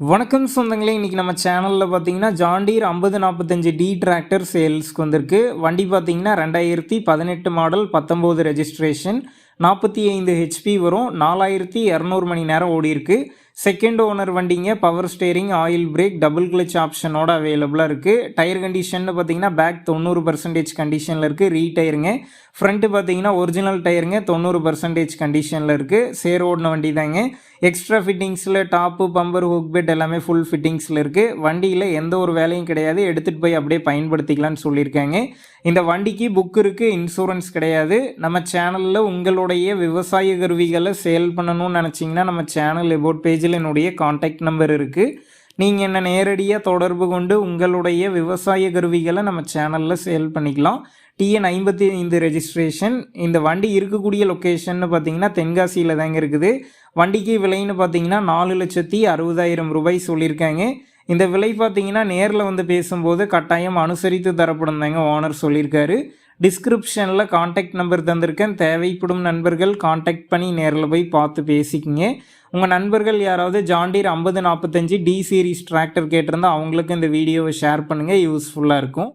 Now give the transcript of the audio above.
வணக்கம் சொந்தங்களே இன்றைக்கி நம்ம சேனலில் பார்த்தீங்கன்னா ஜாண்டீர் ஐம்பது நாற்பத்தஞ்சு டி டிராக்டர் சேல்ஸ்க்கு வந்திருக்கு. வண்டி பார்த்தீங்கன்னா ரெண்டாயிரத்தி பதினெட்டு மாடல் பத்தொம்போது ரெஜிஸ்ட்ரேஷன் நாற்பத்தி ஐந்து ஹெச்பி வரும் நாலாயிரத்தி இரநூறு மணி நேரம் ஓடிருக்கு செகண்ட் ஓனர் வண்டிங்க power steering oil brake double clutch ஆப்ஷனோட அவைலபிளாக இருக்குது டயர் கண்டிஷன் பார்த்தீங்கன்னா பேக் தொண்ணூறு பர்சன்டேஜ் கண்டிஷனில் இருக்குது ரீ டயருங்க ஃப்ரண்ட்டு பார்த்தீங்கன்னா ஒரிஜினல் டயருங்க தொண்ணூறு பர்சன்டேஜ் கண்டிஷனில் இருக்குது சேர் ஓடின வண்டி தாங்க எக்ஸ்ட்ரா ஃபிட்டிங்ஸில் டாப்பு பம்பர் ஹுக் பெட் எல்லாமே ஃபுல் ஃபிட்டிங்ஸில் இருக்குது வண்டியில் எந்த ஒரு வேலையும் கிடையாது. எடுத்துகிட்டு போய் அப்படியே பயன்படுத்திக்கலாம்னு சொல்லியிருக்காங்க. இந்த வண்டிக்கு புக் இருக்குது இன்சூரன்ஸ் கிடையாது. நம்ம சேனலில் உங்களுடைய விவசாய கருவிகளை சேல் பண்ணணும்னு நினச்சிங்கன்னா நம்ம சேனல் எபோட் பேஜில் என்னுடைய காண்டாக்ட் நம்பர் இருக்குது நீங்கள் என்ன நேரடியாக தொடர்பு கொண்டு உங்களுடைய விவசாய கருவிகளை நம்ம சேனலில் சேல் பண்ணிக்கலாம். டிஎன் ஐம்பத்தி ஐந்து ரெஜிஸ்ட்ரேஷன் இந்த வண்டி இருக்கக்கூடிய லொக்கேஷன்னு பார்த்தீங்கன்னா தென்காசியில் தாங்க இருக்குது. வண்டிக்கு விலைன்னு பார்த்தீங்கன்னா நாலு லட்சத்தி அறுபதாயிரம் ரூபாய் சொல்லியிருக்காங்க. இந்த விலை பார்த்தீங்கன்னா நேரில் வந்து பேசும்போது கட்டாயம் அனுசரித்து தரப்படும் தாங்க ஓனர் சொல்லியிருக்காரு. டிஸ்கிரிப்ஷனில் காண்டாக்ட் நம்பர் தந்திருக்கேன். தேவைப்படும் நண்பர்கள் காண்டாக்ட் பண்ணி நேரில் போய் பார்த்து பேசிக்கிங்க. உங்கள் நண்பர்கள் யாராவது ஜாண்டீர் ஐம்பது நாற்பத்தஞ்சு டி சீரிஸ் டிராக்டர் கேட்டிருந்தால் அவங்களுக்கு இந்த வீடியோவை ஷேர் பண்ணுங்கள் யூஸ்ஃபுல்லாக இருக்கும்.